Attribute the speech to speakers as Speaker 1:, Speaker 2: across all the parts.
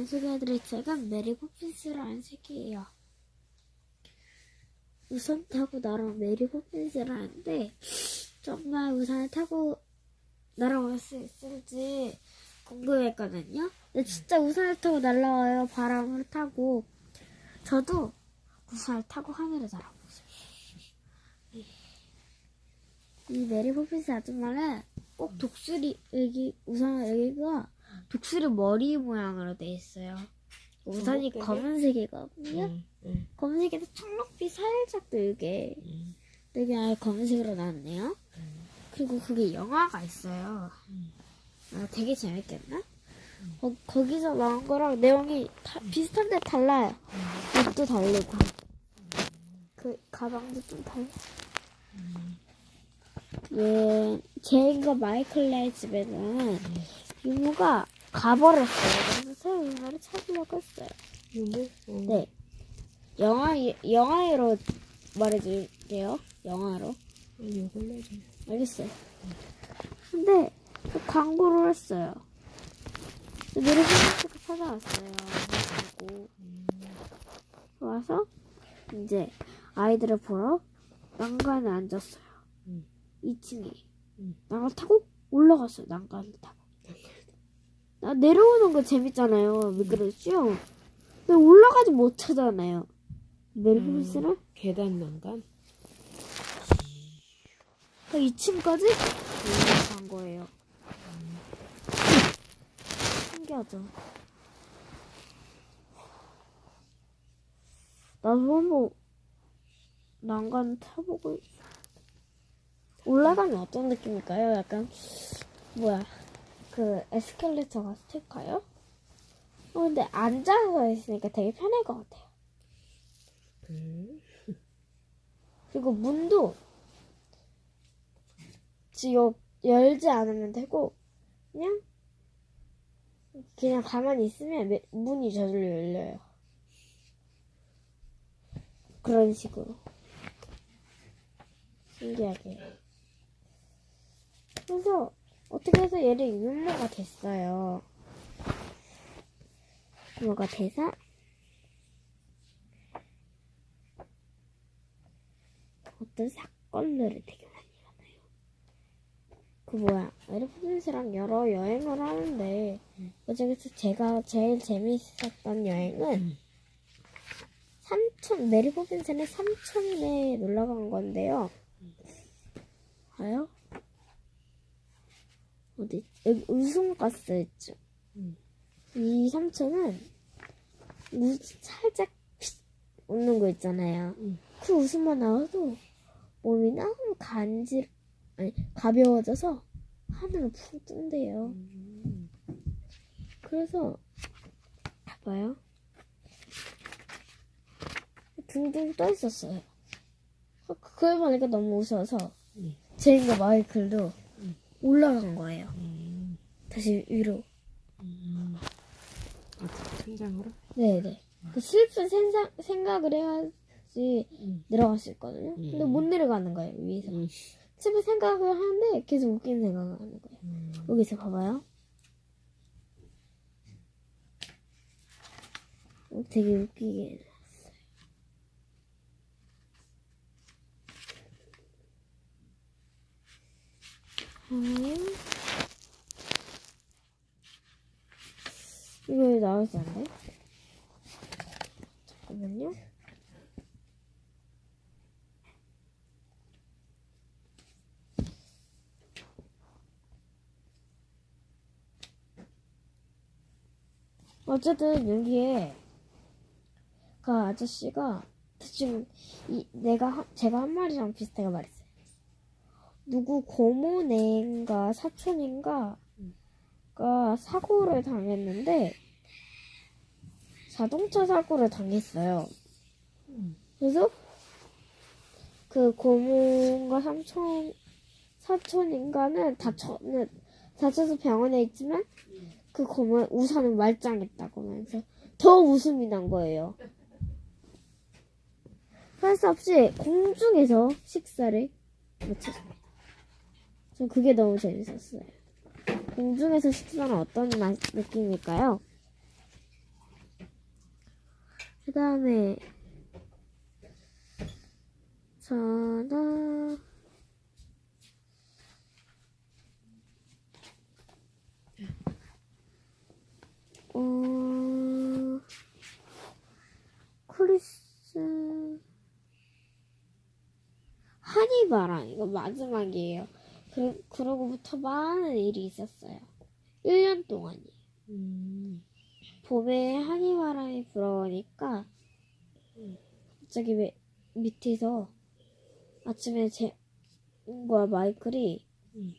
Speaker 1: 오늘 소개해드릴 책은 메리 포핀스라는 책이에요. 우산 타고 날아온 메리 포핀스라는데 정말 우산을 타고 날아갈 수 있을지 궁금했거든요. 근데 진짜 우산을 타고 날아와요. 바람을 타고. 저도 우산을 타고 하늘을 날아보세요. 이 메리 포핀스 아줌마는 꼭 독수리 여기 우산 여기가 독수리 머리 모양으로 돼 있어요. 우산이? 검은색이거든요.
Speaker 2: 응, 응,
Speaker 1: 검은색에서 청록빛 살짝 들게
Speaker 2: 응.
Speaker 1: 되게 아예 검은색으로 나왔네요. 그리고 그게 영화가 있어요.
Speaker 2: 음.
Speaker 1: 아, 되게 재밌겠나? 거, 거기서 나온 거랑 내용이 다, 비슷한데 달라요. 옷도 다르고 그 가방도 좀 달라. 예, 제인과 마이클의 집에는 이모가 가버렸어요. 그래서 새 이모를 찾으려고 했어요.
Speaker 2: 유물? 응.
Speaker 1: 네. 영화, 영화로 말해줄게요. 영화로. 알겠어요. 근데 그 광고를 했어요. 노래 소개가 찾아왔어요. 그리고 와서 이제 아이들을 보러 난간에 앉았어요.
Speaker 2: 음.
Speaker 1: 2층에.
Speaker 2: 음.
Speaker 1: 난간 타고 올라갔어요. 난간을 타고. 나 내려오는 거 재밌잖아요. 미끄러지죠? 근데 올라가지 못하잖아요. 메리포스는
Speaker 2: 계단 난간?
Speaker 1: 2층까지 올라간 거예요. 신기하죠? 나도 한번 난간 타보고. 올라가면 어떤 느낌일까요? 약간 뭐야 그 에스컬레이터가 스틸까요? 어, 근데 앉아서 있으니까 되게 편할 것 같아요.
Speaker 2: 응.
Speaker 1: 그리고 문도 지금 열지 않으면 되고 그냥 그냥 가만히 있으면 매- 문이 저절로 열려요. 그런 식으로 신기하게. 그래서 어떻게 해서 얘를 유모가 됐어요. 유모가 돼서 어떤 사건들을 되게 많이 일어나요. 그 뭐야, 에르포든스랑 여러 여행을 하는데 그중에서 제가 제일 재미있었던 여행은 삼촌 메리 포빈슨의 삼촌에 놀러 간 건데요. 봐요? 어디 여기 웃음가스 있죠?
Speaker 2: 음.
Speaker 1: 이 삼촌은 우, 살짝 웃는 거 있잖아요.
Speaker 2: 음.
Speaker 1: 그 웃음만 나와도 몸이 너무 간질 아니 가벼워져서 하늘을 푹 뜬대요.
Speaker 2: 음.
Speaker 1: 그래서 봐봐요. 둥둥 떠 있었어요. 어, 그걸 보니까 너무 웃어서
Speaker 2: 음.
Speaker 1: 제인과 마이클도
Speaker 2: 음.
Speaker 1: 올라간 거예요.
Speaker 2: 음.
Speaker 1: 다시 위로.
Speaker 2: 음. 어떻게 천장으로?
Speaker 1: 네네. 그 슬픈 생각, 생각을 해야지
Speaker 2: 음.
Speaker 1: 내려갈 수 있거든요. 근데
Speaker 2: 음.
Speaker 1: 못 내려가는 거예요, 위에서.
Speaker 2: 음.
Speaker 1: 슬픈 생각을 하는데 계속 웃기는 생각을 하는 거예요.
Speaker 2: 음.
Speaker 1: 여기서 봐봐요. 어, 되게 웃기게 해놨어요. 음. 이거 왜 나오지 않네? 잠깐만요. 어쨌든 여기에 그 아저씨가 지금 이 내가 한- 제가 한 말이랑 비슷하게 말했어요. 누구 고모네인가 사촌인가가 사고를 당했는데 자동차 사고를 당했어요.
Speaker 2: 음.
Speaker 1: 그래서 그 고모인가 삼촌 사촌 인가는 다쳤는 다쳐서 병원에 있지만 그 고모 우산은 말짱했다고 하면서 더 웃음이 난 거예요. 할 수 없이 공중에서 식사를 마쳤습니다. 전 그게 너무 재밌었어요. 공중에서 식사는 어떤 맛, 느낌일까요? 그 다음에 전화 어 크리스 한이바람 이거 마지막이에요. 그 그러고부터 많은 일이 있었어요. 1년 동안이에요.
Speaker 2: 음.
Speaker 1: 봄에 한이 바람이 불어오니까 갑자기 왜 밑에서 아침에 제 뭐야 마이클이
Speaker 2: 음.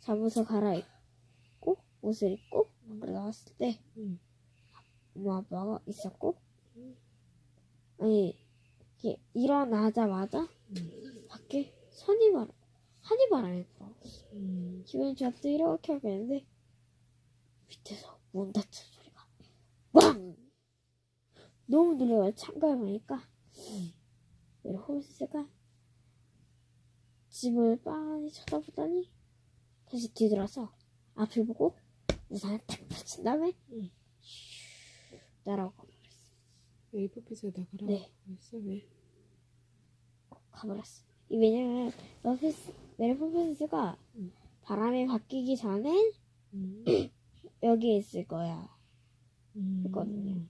Speaker 1: 잠옷을 갈아입고 옷을 입고 밖으로 나왔을 때
Speaker 2: 음.
Speaker 1: 엄마 아빠가 있었고 아니 이게 일어나자마자
Speaker 2: 음.
Speaker 1: 밖에 선이바람 한이바람이 불어왔어
Speaker 2: 음.
Speaker 1: 기분이 좋았다 이렇게 하겠는데 밑에서 문 닫히는 소리가 꽝 너무 놀라요 창가에 보니까 왜 홈스가 집을 빤히 쳐다보더니 다시 뒤돌아서 앞을 보고 우산을 탁 펼친 다음에
Speaker 2: 응.
Speaker 1: 슉 날아가 버렸어
Speaker 2: 에이프피스 나가라고
Speaker 1: 네.
Speaker 2: 했어 왜?
Speaker 1: 가버렸어 이 왜냐면 러피스 메리포피스가
Speaker 2: 응.
Speaker 1: 바람이 바뀌기 전엔
Speaker 2: 음.
Speaker 1: 여기에 있을 거야
Speaker 2: 음.
Speaker 1: 했거든요.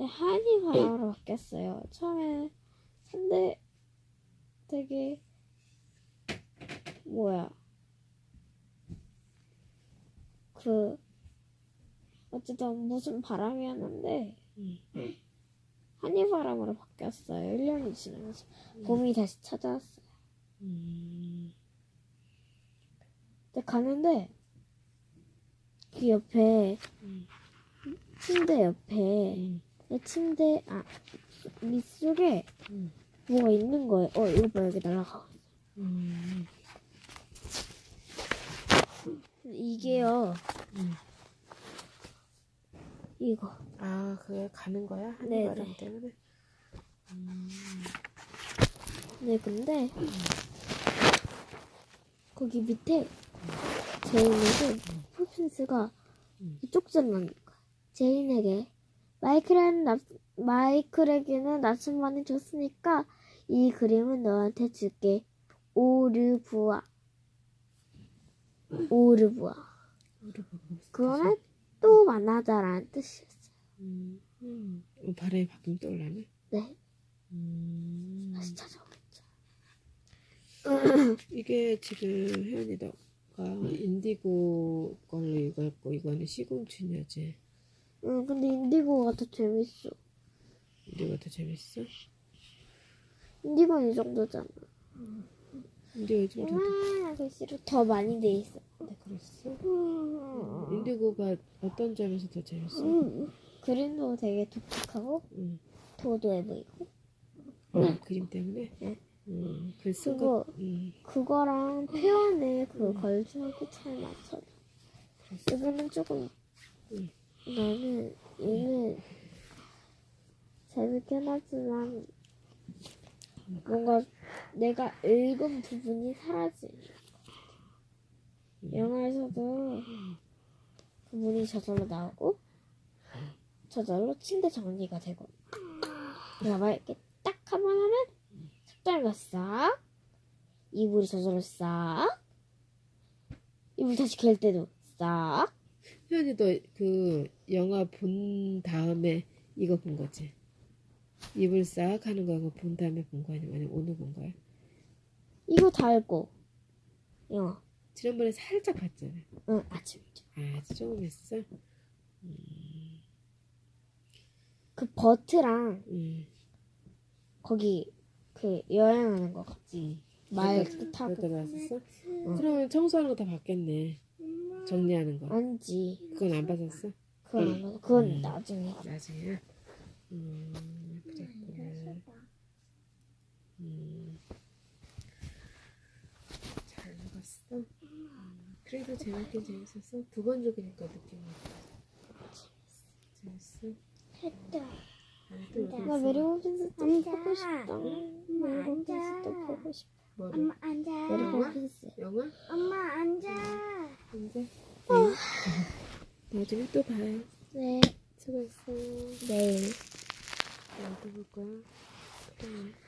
Speaker 1: 한이 바람으로 바뀌었어요. 처음에 근데 되게 뭐야 그 어쨌든 무슨 바람이었는데
Speaker 2: 음.
Speaker 1: 한이 바람으로 바뀌었어요. 1년이 지나면서 봄이 다시 찾아왔어요.
Speaker 2: 음.
Speaker 1: 근데 가는데 그 옆에
Speaker 2: 음.
Speaker 1: 침대 옆에
Speaker 2: 음.
Speaker 1: 내 침대 아 밑속에
Speaker 2: 음.
Speaker 1: 뭐가 있는 거예요. 어 이거 봐 여기 날아가.
Speaker 2: 음.
Speaker 1: 이게요.
Speaker 2: 음.
Speaker 1: 이거.
Speaker 2: 아 그게 가는 거야?
Speaker 1: 네,
Speaker 2: 한바람
Speaker 1: 네.
Speaker 2: 때문에? 음.
Speaker 1: 네 근데 거기 밑에 제인에게. 쪽지를 남긴 거야. 제인에게 마이클은 나, 마이클에게는 나침반을 줬으니까 이 그림은 너한테 줄게. 오르부아. 오르부아. 그거는 또 만나자라는 뜻이었어요.
Speaker 2: 음. 음. 어, 바람이 바뀌면 또 올라네?
Speaker 1: 네,
Speaker 2: 음.
Speaker 1: 다시 찾아오겠죠.
Speaker 2: 이게 지금 혜연이 너가 인디고 걸로 읽었고 이거는 시궁춘이지
Speaker 1: 응, 근데 인디고가 더 재밌어.
Speaker 2: 인디고가 더 재밌어?
Speaker 1: 인디고는 이 정도잖아.
Speaker 2: 인디고 좀 더...
Speaker 1: 글씨로 더 많이 돼 있어.
Speaker 2: 네, 그랬어?
Speaker 1: 음.
Speaker 2: 인디고가 어떤 점에서 더 재밌어?
Speaker 1: 음. 그림도 되게 독특하고
Speaker 2: 응.
Speaker 1: 도도해 보이고
Speaker 2: 어, 그림 때문에?
Speaker 1: 네.
Speaker 2: 음, 글쓴
Speaker 1: 그거
Speaker 2: 거, 음,
Speaker 1: 그거랑 표현의 그 걸쭉하고 잘 맞춰. 이거는 조금
Speaker 2: 음.
Speaker 1: 나는 얘는 재밌긴 하지만 뭔가 내가 읽은 부분이 것 같아. 영화에서도 그 문이 저절로 나오고 저절로 침대 정리가 되고. 내가 막 이렇게 딱 한 번 하면 숫자가 싹 이불이 저절로 싹 이불 다시 갤 때도 싹
Speaker 2: 혜연이도 그 영화 본 다음에 이거 본 거지? 입을 싹 하는 거 이거 본 다음에 본 거 아니면 오늘 본 거야?
Speaker 1: 이거 다 읽고 영화
Speaker 2: 지난번에 살짝 봤잖아.
Speaker 1: 응 아침이죠
Speaker 2: 아, 조금 했어?
Speaker 1: 그 버트랑
Speaker 2: 음.
Speaker 1: 거기 그 여행하는 거 같지 말 타고
Speaker 2: 그것도 봤었어? 그러면 청소하는 거 다 봤겠네. 정리하는 거.
Speaker 1: 아니지
Speaker 2: 그건 안 봤었어?
Speaker 1: 그건 안 그건
Speaker 2: 음.
Speaker 1: 나중에
Speaker 2: 나중에. 음, 그랬구나. 음. 잘 읽었어? 음, 그래도 재밌긴 재밌었어? 두 번 죽으니까 느낌이 재밌어?
Speaker 3: 했다.
Speaker 1: 나
Speaker 2: 있어.
Speaker 1: 메리 포핀스 또
Speaker 3: 앉아.
Speaker 1: 보고 싶다
Speaker 3: 엄마
Speaker 1: 메리 포핀스
Speaker 3: 앉아.
Speaker 1: 또 보고 싶다?
Speaker 3: 엄마 앉아.
Speaker 1: 메리
Speaker 2: 영화?
Speaker 3: 엄마 앉아.
Speaker 2: 언제? 나중에 또 봐요.
Speaker 1: 네
Speaker 2: 수고했어.
Speaker 1: 내일
Speaker 2: 어디 볼 거야? 그래.